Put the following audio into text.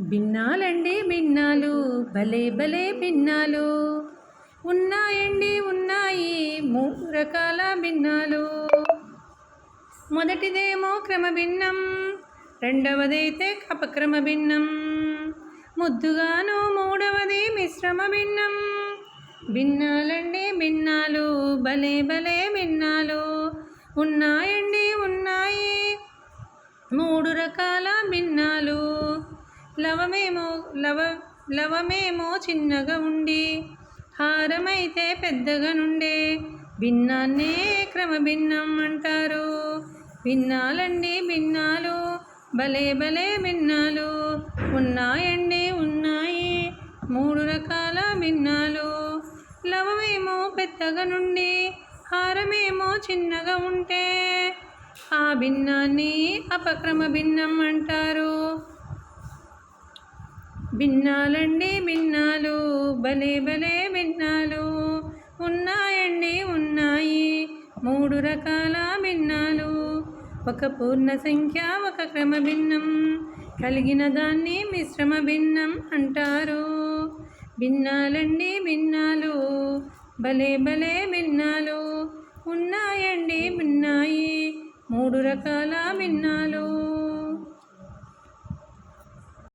భిన్నాలండి భిన్నాలు భలే భలే భిన్నాలు. ఉన్నాయండి ఉన్నాయి మూడు రకాల భిన్నాలు. మొదటిదేమో క్రమ భిన్నం రెండవదైతే అపక్రమ భిన్నం ముద్దుగాను మూడవది మిశ్రమ భిన్నం భిన్నాలండి భిన్నాలు భలే భలే భిన్నాలు. ఉన్నాయండి ఉన్నాయి. మూడు రకాల భిన్నాలు. లవమేమో లవ లవమేమో చిన్నగా ఉండి హారమైతే పెద్దగా నుండే. భిన్నాన్నే క్రమభిన్నం అంటారు. భిన్నాలండి భిన్నాలు భలే భలే భిన్నాలు. ఉన్నాయండి ఉన్నాయి మూడు రకాల భిన్నాలు. లవమేమో పెద్దగా నుండి హారమేమో చిన్నగా ఉంటే ఆ భిన్నాన్ని అపక్రమ భిన్నం అంటారు. భిన్నాలండి భిన్నాలు భలే భలే భిన్నాలు. ఉన్నాయండి ఉన్నాయి. మూడు రకాల భిన్నాలు. ఒక పూర్ణ సంఖ్య ఒక క్రమ భిన్నం. కలిగిన దాన్ని మిశ్రమ భిన్నం అంటారు. భిన్నాలండి భిన్నాలు భలే భలే భిన్నాలు. ఉన్నాయండి ఉన్నాయి మూడు రకాల భిన్నాలు.